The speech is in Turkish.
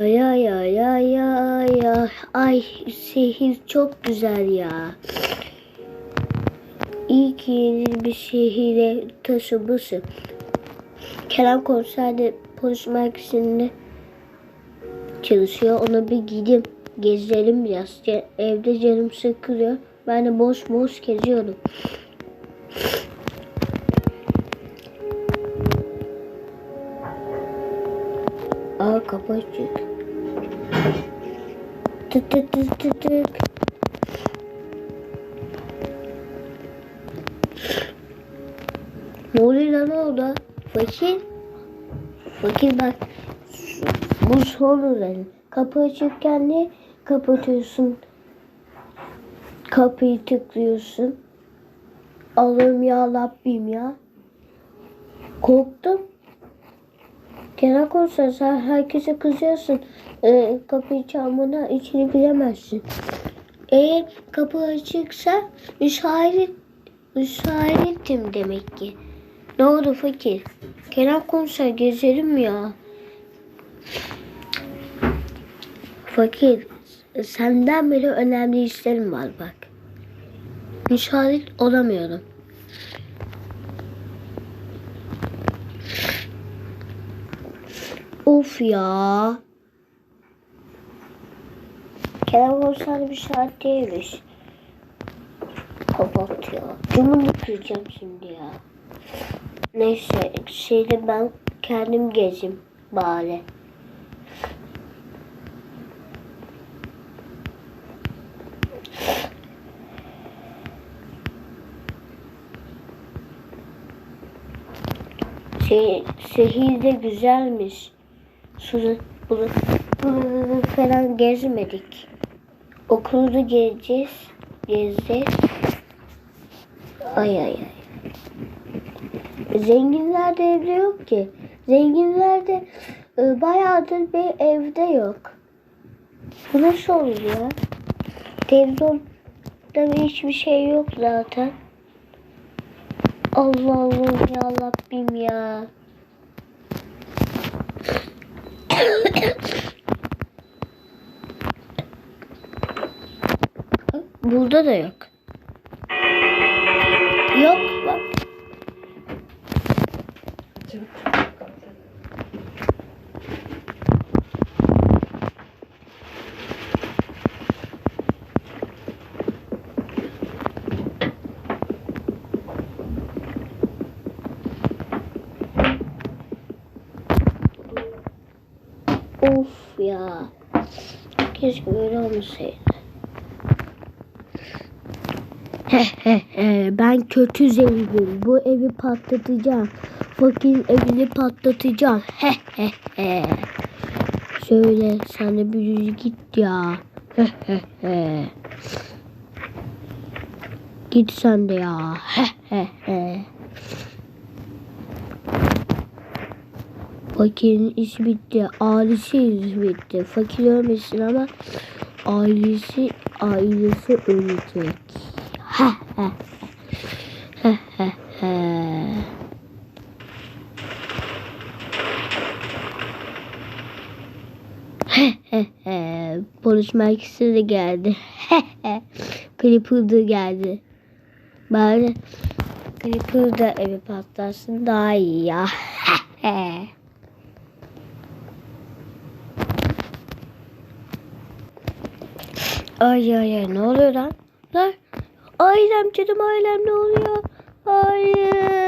Ay ay ay ay ay ay. Şehir çok güzel ya. İyi ki yeni bir şehire taşımışım. Kerem konserde polis merkezinde çalışıyor. Ona bir gideyim. Gezelim biraz. Evde canım sıkılıyor. Ben de boş boş geziyorum. Aa kapı açık. Tık tık tık tık tık. Ne oluyor lan orada? Fakir. Fakir bak. Bu son oranı. Kapı açıkken ne kapatıyorsun? Kapıyı tıklıyorsun. Allah'ım ya Rabbim ya. Korktum. Kenan Korsan sen herkese kızıyorsun. Ee, kapıyı çalmana içini bilemezsin. Eğer kapı açıksa müsait, müsaitim demek ki. Ne oldu fakir? Kenan Korsan gezelim ya. Fakir senden bile önemli işlerim var bak. Müsait olamıyorum. Of ya. Kerem Korsan bir saat değilmiş. Kapat ya. Camını kıracağım şimdi ya. Neyse şeyde ben kendim gezeyim bari. Şey, şehir güzelmiş. Şunu, bunu, bunu falan gezmedik. Okulu da gezeceğiz. Gezeceğiz. Ay ay ay. Zenginlerde evde yok ki. Zenginlerde e, bayağıdır bir evde yok. Bu nasıl olur ya? Televizyonda hiçbir şey yok zaten. Allah Allah ya Rabbim ya. Burada da yok. Yok bak. Of ya. Keşke böyle olmasaydı. Ben kötü zengin. Bu evi patlatacağım. Fakirin evini patlatacağım. Şöyle sen de bir yürü git ya. git sen de ya. Fakirin işi bitti. Ailesi işi bitti. Fakir ölmesin ama ailesi ailesi ölecek. Ha ha. Ha ha ha. Polis merkezi de geldi. Clipper da geldi. Bari Clipper da evi patlarsın daha iyi ya. Ay ay ay ne oluyor lan? Lan ailem canım ailem ne oluyor? Hayır.